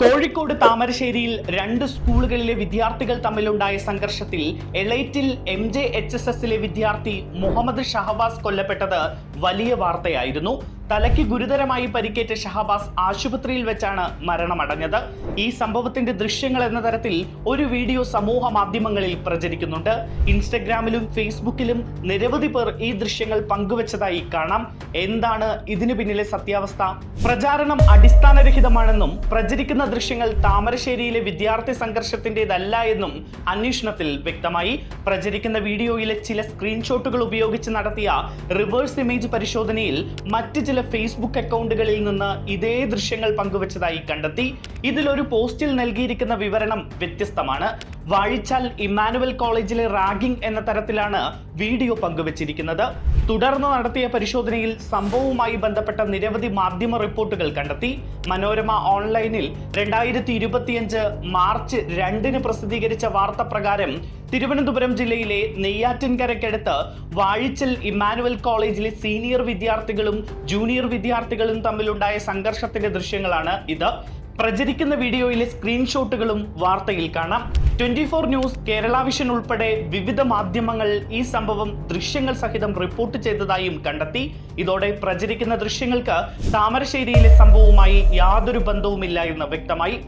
കോഴിക്കോട് താമരശ്ശേരിയിൽ രണ്ട് സ്കൂളുകളിലെ വിദ്യാർത്ഥികൾ തമ്മിലുണ്ടായ സംഘർഷത്തിൽ എളൈറ്റിൽ എം ജെ എച്ച് എസ് എസിലെ വിദ്യാർത്ഥി മുഹമ്മദ് ഷഹബാസ് കൊല്ലപ്പെട്ടത് വലിയ വാർത്തയായിരുന്നു. തലയ്ക്ക് ഗുരുതരമായി പരിക്കേറ്റ ഷഹബാസ് ആശുപത്രിയിൽ വെച്ചാണ് മരണമടഞ്ഞത്. ഈ സംഭവത്തിന്റെ ദൃശ്യങ്ങൾ എന്ന തരത്തിൽ ഒരു വീഡിയോ സമൂഹ മാധ്യമങ്ങളിൽ പ്രചരിക്കുന്നുണ്ട്. ഇൻസ്റ്റഗ്രാമിലും ഫേസ്ബുക്കിലും നിരവധി പേർ ഈ ദൃശ്യങ്ങൾ പങ്കുവച്ചതായി കാണാം. എന്താണ് ഇതിനു പിന്നിലെ സത്യാവസ്ഥ? പ്രചാരണം അടിസ്ഥാനരഹിതമാണെന്നും പ്രചരിക്കുന്ന ദൃശ്യങ്ങൾ താമരശ്ശേരിയിലെ വിദ്യാർത്ഥി സംഘർഷത്തിന്റേതല്ല എന്നും അന്വേഷണത്തിൽ വ്യക്തമായി. പ്രചരിക്കുന്ന വീഡിയോയിലെ ചില സ്ക്രീൻഷോട്ടുകൾ ഉപയോഗിച്ച് നടത്തിയ റിവേഴ്സ് ഇമേജ് പരിശോധനയിൽ മറ്റ് ചില ഫേസ്ബുക്ക് അക്കൗണ്ടുകളിൽ നിന്ന് ഇതേ ദൃശ്യങ്ങൾ പങ്കുവച്ചതായി കണ്ടെത്തി. ഇതിലൊരു പോസ്റ്റിൽ നൽകിയിരിക്കുന്ന വിവരണം വ്യത്യസ്തമാണ്. വാഴിച്ചാൽ ഇമ്മാനുവൽ കോളേജിലെ റാഗിംഗ് എന്ന തരത്തിലാണ് വീഡിയോ പങ്കുവച്ചിരിക്കുന്നത്. തുടർന്ന് നടത്തിയ പരിശോധനയിൽ സംഭവവുമായി ബന്ധപ്പെട്ട നിരവധി മാധ്യമ റിപ്പോർട്ടുകൾ കണ്ടെത്തി. മനോരമ ഓൺലൈനിൽ രണ്ടായിരത്തി ഇരുപത്തിയഞ്ച് മാർച്ച് രണ്ടിന് പ്രസിദ്ധീകരിച്ച വാർത്ത പ്രകാരം തിരുവനന്തപുരം ജില്ലയിലെ നെയ്യാറ്റിൻകരയ്ക്കടുത്ത് വാഴിച്ചൽ ഇമ്മാനുവൽ കോളേജിലെ സീനിയർ വിദ്യാർത്ഥികളും ജൂനിയർ വിദ്യാർത്ഥികളും തമ്മിലുണ്ടായ സംഘർഷത്തിന്റെ ദൃശ്യങ്ങളാണ് ഇത്. പ്രചരിക്കുന്ന വീഡിയോയിലെ സ്ക്രീൻഷോട്ടുകളും വാർത്തയിൽ കാണാം. Twenty four news Kerala vision ഉൾപ്പെടെ വിവിധ മാധ്യമങ്ങൾ ഈ സംഭവം ദൃശ്യങ്ങൾ സഹിതം റിപ്പോർട്ട് ചെയ്തതായും കണ്ടെത്തി. ഇതോടെ പ്രചരിക്കുന്ന ദൃശ്യങ്ങൾക്ക് താമരശ്ശേരിയിലെ സംഭവവുമായി യാതൊരു ബന്ധവുമില്ല എന്ന് വ്യക്തമായി.